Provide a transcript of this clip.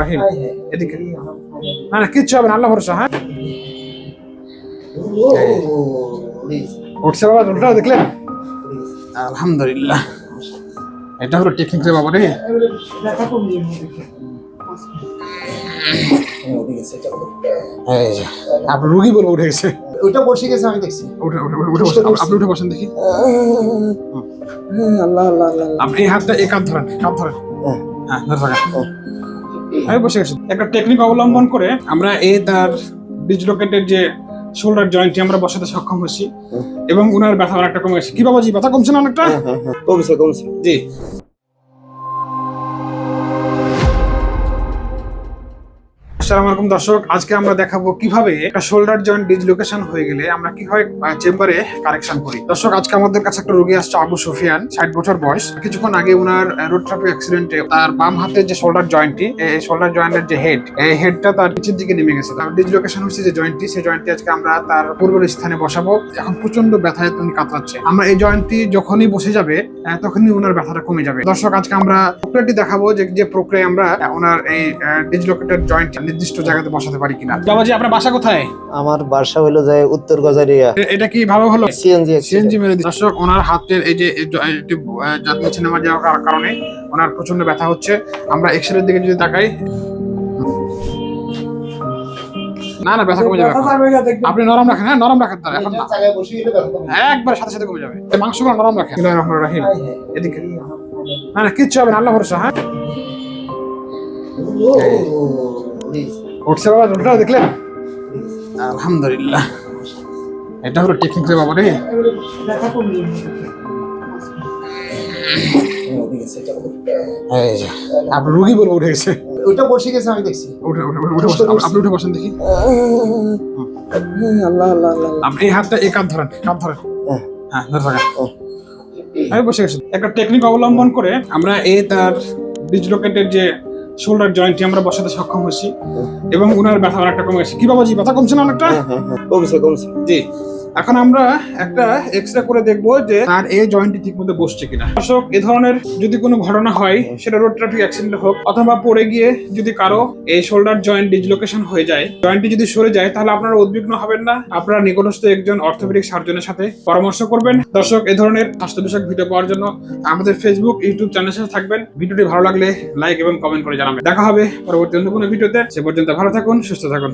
রহিম এদিকে। না না কিচ্ছু হবে না আল্লাহ ভরসা হ্যাঁ? উঠছে বাবা উল্টা দেখলেন? আলহামদুলিল্লাহ। এটা হলো টেকনিক রে বাবা রে। আপনার রুগী বলে উঠে গেছে। ওইটা বসে গেছে আমি দেখছি। উঠে উঠে বসেন আপনি উঠে বসেন দেখি। আল্লাহ আল্লাহ আল্লাহ আপনি এই হাতটা এই কাঁধ ধরেন কাঁধ ধরেন। হ্যাঁ। হ্যাঁ ধরে থাকেন। আমি বসে গেছি একটা টেকনিক অবলম্বন করে আমরা এ তার ডিসলোকেটেড যে শোল্ডার জয়েন্টটি আমরা বসাতে সক্ষম হয়েছি। এবং ওনার ব্যথা অনেকটা কমে গেছে। কি বাবাজি ব্যথা কমছে না অনেকটা? কমছে কমছে। জি। আসসালামু আলাইকুম দর্শক। আজকে আমরা দেখাবো কীভাবে একটা শোল্ডার জয়েন্ট ডিসলোকেশন হয়ে গেলে আমরা কীভাবে চেম্বারে কারেকশন করি। দর্শক, আজকে আমাদের কাছে একটা রোগী আসছে আবু সুফিয়ান, ষাট বছর বয়স। কিছুক্ষণ আগে উনার রোড ট্রাফিক অ্যাক্সিডেন্টে তার বাম হাতের যে শোল্ডার জয়েন্টটি এই শোল্ডার জয়েন্টের যে হেড এই হেডটা তার নিচের দিকে নেমে গেছে। তার ডিসলোকেশন হচ্ছে যে জয়েন্টটি সেই জয়েন্টটি আজকে আমরা তার পূর্বের স্থানে বসাবো। এখন প্রচণ্ড ব্যথায় তিনি কাতরাচ্ছে, আমরা এই জয়েন্টটি যখনই বসে যাবে তখনই ওনার ব্যথাটা কমে যাবে। দর্শক, আজকে আমরা প্রক্রিয়াটি দেখাবো যে যে প্রক্রিয়া আমরা ওনার এই ডিসলোকেটেড জয়েন্ট নির্দিষ্ট জায়গাতে বসাতে পারি কিনা? বাবাজি আপনার বাসা কোথায়? আমার বাসা হলো যে উত্তর গজারিয়া। এটা কি ভাবে হলো? সিএনজি সিএনজি মেরে দর্শক ওনার হাতের এই যে জাতীয় সিনেমা যাওয়ার কারণে ওনার প্রচণ্ড ব্যথা হচ্ছে। আমরা এক্সরের দিকে যদি তাকাই। না না ব্যথা কমে যাবে আপনি নরম রাখেন হ্যাঁ নরম রাখেন তার এখন না। একবার সাথে সাথে কমে যাবে। এই মাংসগুলো নরম রাখেন। বিসমিল্লাহির রহমানির রহিম। এদিকে। না না কিচ্ছু হবে না আল্লাহ ভরসা হ্যাঁ। উঠছে বাবা উল্টা দেখলেন? আলহামদুলিল্লাহ। এটা হলো টেকনিক রে বাবা রে আপনার রুগী বলে উঠে গেছে। ওইটা বসে গেছে আমি দেখছি। উঠে আপনি উঠে বসেন দেখি। আল্লাহ আল্লাহ আপনি এই হাতটা এই কাঁধ ধরেন কাঁধ ধরেন। হ্যাঁ। হ্যাঁ ধরে থাকেন। বসে গেছি। একটা টেকনিক অবলম্বন করে আমরা এই তার ডিসলোকেটেড যে শোল্ডার জয়েন্টটি আমরা বসাতে সক্ষম হয়েছি। এবং উনার ব্যথা অনেকটা কমে গেছে। কি বাবাজি ব্যথা কমছে না অনেকটা? কমছে কমছে। জি। এখন আমরা একটা এক্সরে করে দেখব যে তার এই জয়েন্টটি ঠিক মতো বসছে কিনা। দর্শক, এ ধরনের যদি কোনো ঘটনা হয়, সেটা রোড ট্রাফিক অ্যাক্সিডেন্ট হোক, অথবা পড়ে গিয়ে যদি কারও এই শোল্ডার জয়েন্ট ডিসলোকেশন হয়ে যায় জয়েন্টটি যদি সরে যায়, তাহলে আপনারা উদ্বিগ্ন হবেন না। আপনারা নিকটস্থ একজন অর্থোপেডিক সার্জনের সাথে পরামর্শ করবেন। দর্শক, এ ধরনের স্বাস্থ্য বিষয়ক ভিডিও পাওয়ার জন্য আমাদের ফেসবুক ইউটিউব চ্যানেলের সাথে থাকবেন। ভিডিওটি ভালো লাগলে লাইক এবং কমেন্ট করে জানাবেন। দেখা হবে পরবর্তী অন্য কোনো ভিডিওতে সে পর্যন্ত ভালো থাকুন, সুস্থ থাকুন।